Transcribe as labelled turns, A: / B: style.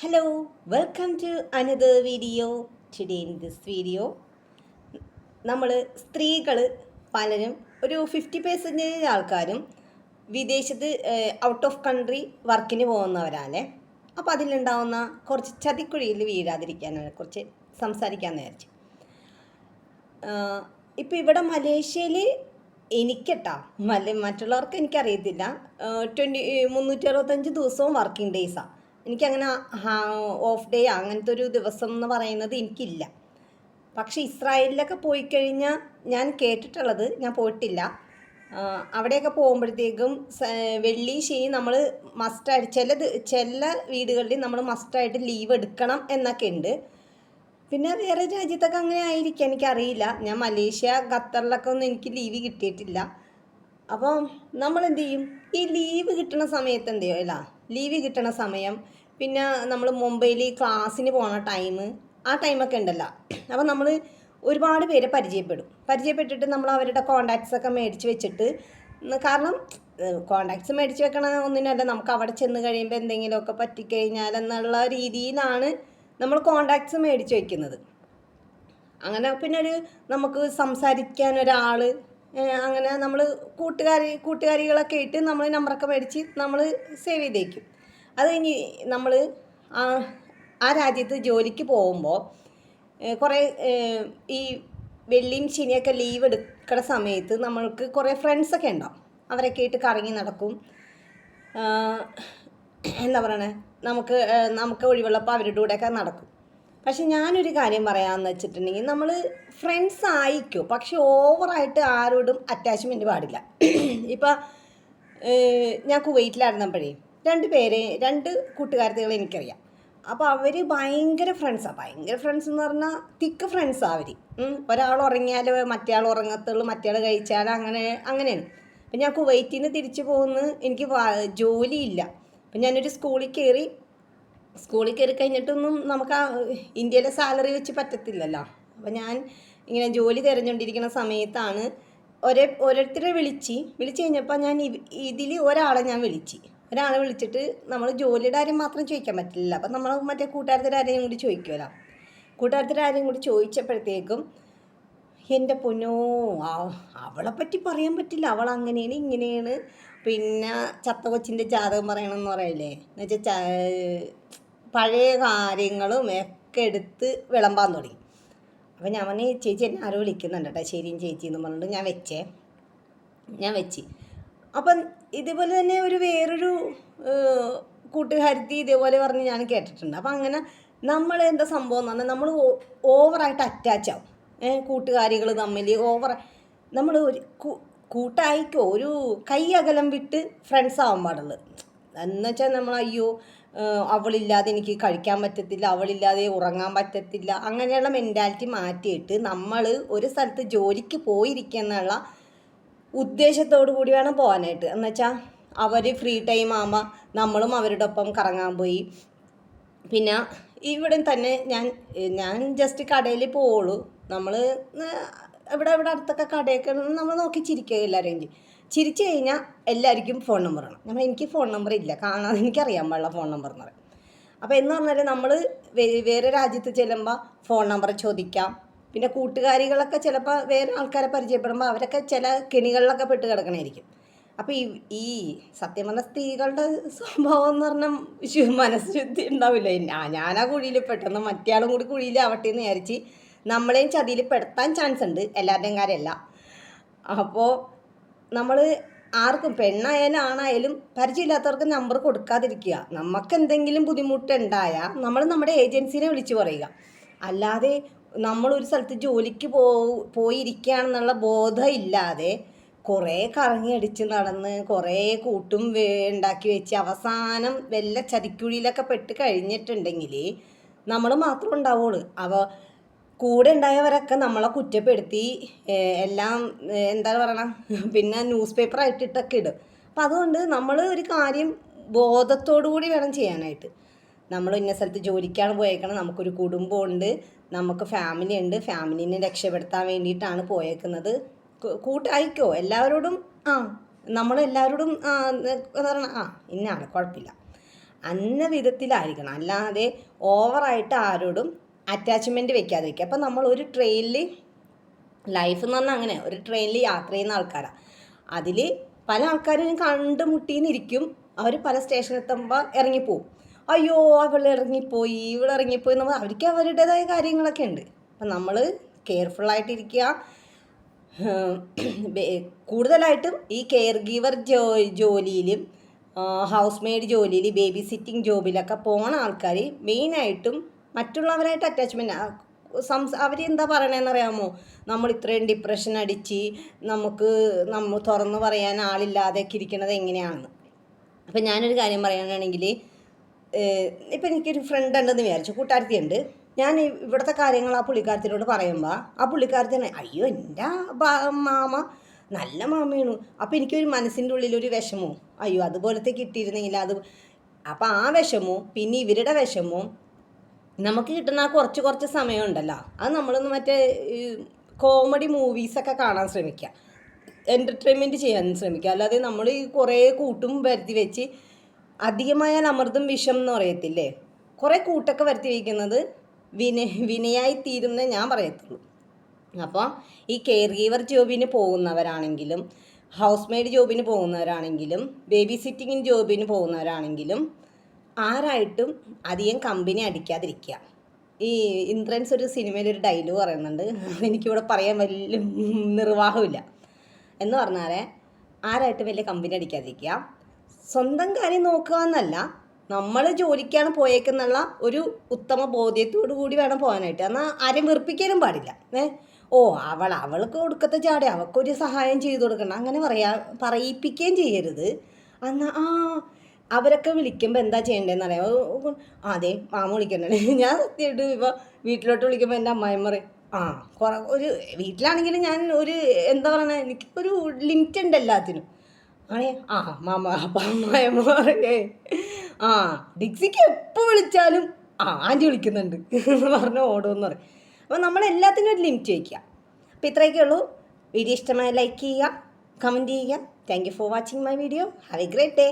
A: Hello, welcome to another video today in this video നമ്മൾ സ്ത്രീകൾ പലരും ഒരു ഫിഫ്റ്റി പെർസെന്റേജ് ആൾക്കാരും വിദേശത്ത് ഔട്ട് ഓഫ് കൺട്രി വർക്കിന് പോകുന്നവരാണ്. അപ്പോൾ അതിലുണ്ടാവുന്ന കുറച്ച് ചതിക്കുഴിയിൽ വീഴാതിരിക്കാനാണ് കുറച്ച് സംസാരിക്കാൻ വിചാരിച്ചു ഇപ്പോൾ ഇവിടെ മലേഷ്യയിൽ എനിക്കട്ടാ മല മറ്റുള്ളവർക്ക് എനിക്കറിയത്തില്ല. ട്വന്റി മുന്നൂറ്റി അറുപത്തഞ്ച് ദിവസവും വർക്കിംഗ് ഡേയ്സാണ് എനിക്കങ്ങനെ ഓഫ് ഡേ അങ്ങനത്തെ ഒരു ദിവസം എന്ന് പറയുന്നത് എനിക്കില്ല. പക്ഷേ ഇസ്രായേലിലൊക്കെ പോയി കഴിഞ്ഞാൽ ഞാൻ കേട്ടിട്ടുള്ളത് ഞാൻ പോയിട്ടില്ല. അവിടെയൊക്കെ പോകുമ്പോഴത്തേക്കും വെള്ളി ശനി നമ്മൾ മസ്റ്റായിട്ട് ചില ചില വീടുകളിൽ നമ്മൾ മസ്റ്റായിട്ട് ലീവ് എടുക്കണം എന്നൊക്കെ ഉണ്ട് പിന്നെ വേറെ രാജ്യത്തൊക്കെ അങ്ങനെ ആയിരിക്കും എനിക്കറിയില്ല. ഞാൻ മലേഷ്യ ഖത്തറിലൊക്കെ ഒന്നും എനിക്ക് ലീവ് കിട്ടിയിട്ടില്ല. അപ്പം നമ്മൾ എന്ത് ചെയ്യും ഈ ലീവ് കിട്ടണ സമയത്ത് എന്ത് ചെയ്യും അല്ല ലീവ് കിട്ടണ സമയം പിന്നെ നമ്മൾ മുംബൈയിൽ ക്ലാസ്സിന് പോണ ടൈം ആ ടൈമൊക്കെ ഉണ്ടല്ലോ അപ്പം നമ്മൾ ഒരുപാട് പേരെ പരിചയപ്പെടും. പരിചയപ്പെട്ടിട്ട് നമ്മൾ അവരുടെ കോണ്ടാക്ട്സ് ഒക്കെ മേടിച്ച് വെച്ചിട്ട് കാരണം കോണ്ടാക്ട്സ് മേടിച്ച് വെക്കണ ഒന്നിനല്ല നമുക്ക് അവിടെ ചെന്ന് കഴിയുമ്പോൾ എന്തെങ്കിലുമൊക്കെ പറ്റിക്കഴിഞ്ഞാൽ എന്നുള്ള രീതിയിലാണ് നമ്മൾ കോണ്ടാക്ട്സ് മേടിച്ച് വെക്കുന്നത്. അങ്ങനെ പിന്നെ ഒരു നമുക്ക് സംസാരിക്കാൻ ഒരാൾ അങ്ങനെ നമ്മൾ കൂട്ടുകാരി കൂട്ടുകാരികളൊക്കെ ഇട്ട് നമ്മൾ നമ്പറൊക്കെ മേടിച്ച് നമ്മൾ സേവ് ചെയ്തേക്കും. അത് കഴിഞ്ഞ് നമ്മൾ ആ രാജ്യത്ത് ജോലിക്ക് പോകുമ്പോൾ കുറേ ഈ വെള്ളിയും ശനിയൊക്കെ ലീവ് എടുക്കുന്ന സമയത്ത് നമ്മൾക്ക് കുറേ ഫ്രണ്ട്സൊക്കെ ഉണ്ടാവും. അവരൊക്കെ ആയിട്ട് കറങ്ങി നടക്കും. എന്താ പറയണേ? നമുക്ക് നമുക്ക് ഒഴിവുള്ളപ്പോൾ അവരുടെ കൂടെയൊക്കെ നടക്കും. പക്ഷെ ഞാനൊരു കാര്യം പറയാമെന്ന് വെച്ചിട്ടുണ്ടെങ്കിൽ നമ്മൾ ഫ്രണ്ട്സ് ആയിക്കോ പക്ഷെ ഓവറായിട്ട് ആരോടും അറ്റാച്ച്മെന്റ് പാടില്ല. ഇപ്പം ഞാൻ കുവൈറ്റിലായിരുന്നപ്പോഴേ രണ്ട് പേരെ രണ്ട് കൂട്ടുകാരത്തികൾ എനിക്കറിയാം. അപ്പോൾ അവർ ഭയങ്കര ഫ്രണ്ട്സാണ് ഭയങ്കര ഫ്രണ്ട്സ് എന്ന് പറഞ്ഞാൽ തിക്ക് ഫ്രണ്ട്സാണ് അവർ ഒരാൾ ഉറങ്ങിയാൽ മറ്റേ ആൾ ഉറങ്ങത്തുള്ളൂ മറ്റേ ആൾ കഴിച്ചാൽ അങ്ങനെ അങ്ങനെയാണ്. അപ്പം ഞാൻ കുവൈറ്റിൽ നിന്ന് തിരിച്ചു പോകുന്നു. എനിക്ക് ജോലിയില്ല അപ്പം ഞാനൊരു സ്കൂളിൽ കയറി സ്കൂളിൽ കയറി കഴിഞ്ഞിട്ടൊന്നും നമുക്ക് ആ ഇന്ത്യയിലെ സാലറി വെച്ച് പറ്റത്തില്ലല്ലോ. അപ്പോൾ ഞാൻ ഇങ്ങനെ ജോലി തിരഞ്ഞുകൊണ്ടിരിക്കുന്ന സമയത്താണ് ഒരേ ഓരോരുത്തരെ വിളിച്ച് വിളിച്ച് കഴിഞ്ഞപ്പോൾ ഞാൻ ഇതിൽ ഒരാളെ ഞാൻ വിളിച്ച്. ഒരാളെ വിളിച്ചിട്ട് നമ്മൾ ജോലിയുടെ കാര്യം മാത്രം ചോദിക്കാൻ പറ്റില്ല അപ്പം നമ്മൾ മറ്റേ കൂട്ടുകാരത്തിന്റെ ആരെയും കൂടി ചോദിക്കുമല്ലോ കൂട്ടുകാരത്തിന്റെ ആരെയും കൂടി ചോദിച്ചപ്പോഴത്തേക്കും എന്റെ പൊന്നോ അവളെ പറ്റി പറയാൻ പറ്റില്ല. അവൾ അങ്ങനെയാണ് ഇങ്ങനെയാണ്. പിന്നെ ചത്ത കൊച്ചിന്റെ ജാതകം പറയണമെന്ന് പറയില്ലേ? എന്നുവെച്ചാൽ പഴയ കാര്യങ്ങളും ഒക്കെ എടുത്ത് വിളമ്പാൻ തുടങ്ങി. അപ്പം ഞാൻ പറഞ്ഞു ചേച്ചി എന്നെ ആരോ വിളിക്കുന്നുണ്ട് കേട്ടോ ശരിയും ചേച്ചി എന്ന് പറഞ്ഞിട്ട് ഞാൻ വെച്ചേ. ഞാൻ വെച്ച്. അപ്പം ഇതുപോലെ തന്നെ ഒരു വേറൊരു കൂട്ടുകാരുത്തി ഇതേപോലെ പറഞ്ഞ് ഞാൻ കേട്ടിട്ടുണ്ട്. അപ്പം അങ്ങനെ നമ്മൾ എന്താ സംഭവം എന്ന് പറഞ്ഞാൽ നമ്മൾ ഓവറായിട്ട് അറ്റാച്ച് ആവും. കൂട്ടുകാരികൾ തമ്മിൽ ഓവർ നമ്മൾ ഒരു കൂട്ടായിക്കോ ഒരു കൈ അകലം വിട്ട് ഫ്രണ്ട്സ് ആവാൻ പാടുള്ളൂ. എന്നുവെച്ചാൽ നമ്മൾ അയ്യോ അവളില്ലാതെ എനിക്ക് കഴിക്കാൻ പറ്റത്തില്ല അവളില്ലാതെ ഉറങ്ങാൻ പറ്റത്തില്ല അങ്ങനെയുള്ള മെന്റാലിറ്റി മാറ്റിയിട്ട് നമ്മൾ ഒരു സ്ഥലത്ത് ജോലിക്ക് പോയിരിക്കുക എന്നുള്ള ഉദ്ദേശത്തോടു കൂടി വേണം പോകാനായിട്ട്. എന്നുവെച്ചാൽ അവർ ഫ്രീ ടൈം ആകുമ്പോൾ നമ്മളും അവരുടെ ഒപ്പം കറങ്ങാൻ പോയി. പിന്നെ ഇവിടെ തന്നെ ഞാൻ ഞാൻ ജസ്റ്റ് കടയിൽ പോവുള്ളൂ. നമ്മൾ ഇവിടെ ഇവിടെ അടുത്തൊക്കെ കടയൊക്കെ നമ്മൾ നോക്കി ചിരിക്കുക എല്ലാവരെയും ചിരിച്ചു കഴിഞ്ഞാൽ എല്ലാവർക്കും ഫോൺ നമ്പർ വേണം. നമ്മൾ എനിക്ക് ഫോൺ നമ്പർ ഇല്ല. കാണാതെ എനിക്കറിയാൻ പാടില്ല ഫോൺ നമ്പർ എന്ന് പറയും അപ്പോൾ എന്ന് പറഞ്ഞാൽ നമ്മൾ വേറെ രാജ്യത്ത് ചെല്ലുമ്പോൾ ഫോൺ നമ്പർ ചോദിക്കാം. പിന്നെ കൂട്ടുകാരികളൊക്കെ ചിലപ്പോൾ വേറെ ആൾക്കാരെ പരിചയപ്പെടുമ്പോൾ അവരൊക്കെ ചില കെണികളിലൊക്കെ പെട്ട് കിടക്കണമായിരിക്കും അപ്പോൾ ഈ ഈ സത്യം പറഞ്ഞ സ്ത്രീകളുടെ സ്വഭാവം എന്ന് പറഞ്ഞാൽ മനസ്സുദ്ധി ഉണ്ടാവില്ല. ആ ഞാനാ കുഴിയിൽ പെട്ടെന്ന് മറ്റേയാളും കൂടി കുഴിയിൽ ആവട്ടെ എന്ന് വിചാരിച്ച് നമ്മളെയും ചതിയിൽ പെടുത്താൻ ചാൻസ് ഉണ്ട്. എല്ലാവരുടെയും കാര്യമല്ല. അപ്പോൾ നമ്മൾ ആർക്കും പെണ്ണായാലും ആണായാലും പരിചയമില്ലാത്തവർക്ക് നമ്പർ കൊടുക്കാതിരിക്കുക. നമുക്ക് എന്തെങ്കിലും ബുദ്ധിമുട്ടുണ്ടായാൽ നമ്മൾ നമ്മുടെ ഏജൻസിനെ വിളിച്ചു പറയുക. അല്ലാതെ നമ്മളൊരു സ്ഥലത്ത് ജോലിക്ക് പോ പോയിരിക്കുകയാണെന്നുള്ള ബോധം ഇല്ലാതെ കുറേ കറങ്ങി അടിച്ച് നടന്ന് കുറേ കൂട്ടും ഉണ്ടാക്കി വെച്ച് അവസാനം വല്ല ചതിക്കുഴിയിലൊക്കെ പെട്ട് കഴിഞ്ഞിട്ടുണ്ടെങ്കിൽ നമ്മൾ മാത്രം ഉണ്ടാവുള്ളൂ. അവ കൂടെ ഉണ്ടായവരൊക്കെ നമ്മളെ കുറ്റപ്പെടുത്തി എല്ലാം എന്താ പറയണ പിന്നെ ന്യൂസ് പേപ്പർ ആയിട്ടിട്ടൊക്കെ ഇടും. അപ്പം അതുകൊണ്ട് നമ്മൾ ഒരു കാര്യം ബോധത്തോടു കൂടി വേണം ചെയ്യാനായിട്ട്. നമ്മൾ ഇന്ന സ്ഥലത്ത് ജോലിക്കാണ് പോയേക്കണം നമുക്കൊരു കുടുംബമുണ്ട് നമുക്ക് ഫാമിലി ഉണ്ട് ഫാമിലിനെ രക്ഷപ്പെടുത്താൻ വേണ്ടിയിട്ടാണ് പോയേക്കുന്നത്. കൂട്ടായിക്കോ എല്ലാവരോടും ആ നമ്മളെല്ലാവരോടും ആ എന്താ പറയണ ആ ഇന്നാണ് കുഴപ്പമില്ല. അന്ന വിധത്തിലായിരിക്കണം. അല്ലാതെ ഓവറായിട്ട് ആരോടും അറ്റാച്ച്മെന്റ് വെക്കാതിരിക്കുക. അപ്പം നമ്മൾ ഒരു ട്രെയിനിൽ ലൈഫ് എന്ന് പറഞ്ഞാൽ അങ്ങനെ ഒരു ട്രെയിനിൽ യാത്ര ചെയ്യുന്ന ആൾക്കാരാണ് അതിൽ പല ആൾക്കാരും കണ്ടുമുട്ടിന്നിരിക്കും അവർ പല സ്റ്റേഷനിൽ എത്തുമ്പോൾ ഇറങ്ങിപ്പോവും. അയ്യോ അവൾ ഇറങ്ങിപ്പോയി ഇവൾ ഇറങ്ങിപ്പോയി നമ്മൾ അവർക്ക് അവരുടേതായ കാര്യങ്ങളൊക്കെ ഉണ്ട്. അപ്പം നമ്മൾ കെയർഫുള്ളായിട്ടിരിക്കുക കൂടുതലായിട്ടും ഈ കെയർ ഗീവർ ജോ ജോലിയിലും ഹൗസ് മെയ്ഡ് ജോലിയിൽ ബേബി സിറ്റിംഗ് ജോബിലൊക്കെ പോണ ആൾക്കാർ മെയിനായിട്ടും മറ്റുള്ളവരായിട്ട് അറ്റാച്ച്മെന്റ് സംസ അവരെന്താ പറയണതെന്ന് അറിയാമോ? നമ്മൾ ഇത്രയും ഡിപ്രഷൻ അടിച്ച് നമുക്ക് നമ്മൾ തുറന്നു പറയാൻ ആളില്ലാതെയൊക്കെ ഇരിക്കണത് എങ്ങനെയാണെന്ന് അപ്പം ഞാനൊരു കാര്യം പറയാനാണെങ്കിൽ ഇപ്പം എനിക്കൊരു ഫ്രണ്ട് ഉണ്ടെന്ന് വിചാരിച്ചു. കൂട്ടുകാരത്തി ഉണ്ട് ഞാൻ ഇവിടുത്തെ കാര്യങ്ങൾ ആ പുള്ളിക്കാരത്തിനോട് പറയുമ്പോൾ ആ പുള്ളിക്കാരത്തിന് അയ്യോ എന്റെ മാമ നല്ല മാമയാണ്. അപ്പോൾ എനിക്കൊരു മനസ്സിന്റെ ഉള്ളിലൊരു വിഷമവും അയ്യോ അതുപോലത്തെ കിട്ടിയിരുന്നെങ്കിൽ അത് അപ്പോൾ ആ വിഷമവും പിന്നെ ഇവരുടെ വിഷമവും നമുക്ക് കിട്ടുന്ന ആ കുറച്ച് കുറച്ച് സമയമുണ്ടല്ലോ. അത് നമ്മളൊന്ന് മറ്റേ കോമഡി മൂവീസൊക്കെ കാണാൻ ശ്രമിക്കുക. എന്റർടൈൻമെന്റ് ചെയ്യാൻ ശ്രമിക്കുക. അല്ലാതെ നമ്മൾ ഈ കുറേ കൂട്ടും വരുത്തി വെച്ച് അധികമായാൽ അമൃതും വിഷം എന്ന് പറയത്തില്ലേ? കുറേ കൂട്ടൊക്കെ വരുത്തി വയ്ക്കുന്നത് വിന വിനയായി ഞാൻ പറയത്തുള്ളൂ. അപ്പോൾ ഈ കെയർ ഗീവർ ജോബിന് പോകുന്നവരാണെങ്കിലും ഹൗസ് മെയ്ഡ് ജോബിന് പോകുന്നവരാണെങ്കിലും ബേബി സിറ്റിങ്ങിന് ജോബിന് പോകുന്നവരാണെങ്കിലും ആരായിട്ടും അധികം കമ്പനി അടിക്കാതിരിക്കുക. ഈ ഇന്ദ്രൻസ് ഒരു സിനിമയിൽ ഒരു ഡയലോഗ് പറയുന്നുണ്ട്. എനിക്കിവിടെ പറയാൻ വലിയ നിർവാഹമില്ല. എന്ന് പറഞ്ഞാൽ ആരായിട്ട് വലിയ കമ്പനി അടിക്കാതിരിക്കുക. സ്വന്തം കാര്യം നോക്കുക എന്നല്ല നമ്മൾ ജോലിക്കാണ് പോയേക്കെന്നുള്ള ഒരു ഉത്തമ ബോധ്യത്തോടു കൂടി വേണം പോകാനായിട്ട്. എന്നാൽ ആരെയും വെറുപ്പിക്കാനും പാടില്ല. ഏ? ഓ അവൾ അവൾക്ക് കൊടുക്കത്തെ ചാടി അവൾക്കൊരു സഹായം ചെയ്തു കൊടുക്കണം അങ്ങനെ പറയാ പറയിപ്പിക്കുകയും ചെയ്യരുത്. എന്നാൽ ആ അവരൊക്കെ വിളിക്കുമ്പോൾ എന്താ ചെയ്യേണ്ടതെന്ന് അറിയാം? അതെ മാമ വിളിക്കണ്ടേ ഞാൻ സത്യമായിട്ട് ഇപ്പോൾ വീട്ടിലോട്ട് വിളിക്കുമ്പോൾ എന്റെ അമ്മായിമ്മ പറയും ആ കുറ ഒരു വീട്ടിലാണെങ്കിലും ഞാൻ ഒരു എന്താ പറയണേ എനിക്കൊരു ലിമിറ്റ് ഉണ്ട് എല്ലാത്തിനും. ആണേ ആ മാമ അപ്പം അമ്മായിമ്മ ആ ഡിക്സിക്ക് എപ്പോൾ വിളിച്ചാലും ആ ആന്റി വിളിക്കുന്നുണ്ട്. എന്ന് പറഞ്ഞ് ഓടുമെന്ന് പറയും. അപ്പോൾ നമ്മൾ എല്ലാത്തിനും ഒരു ലിമിറ്റ് വയ്ക്കുക. അപ്പോൾ ഇത്രയൊക്കെ ഉള്ളൂ. വീഡിയോ ഇഷ്ടമായ ലൈക്ക് ചെയ്യുക കമന്റ് ചെയ്യുക. Thank you for watching my video have a great day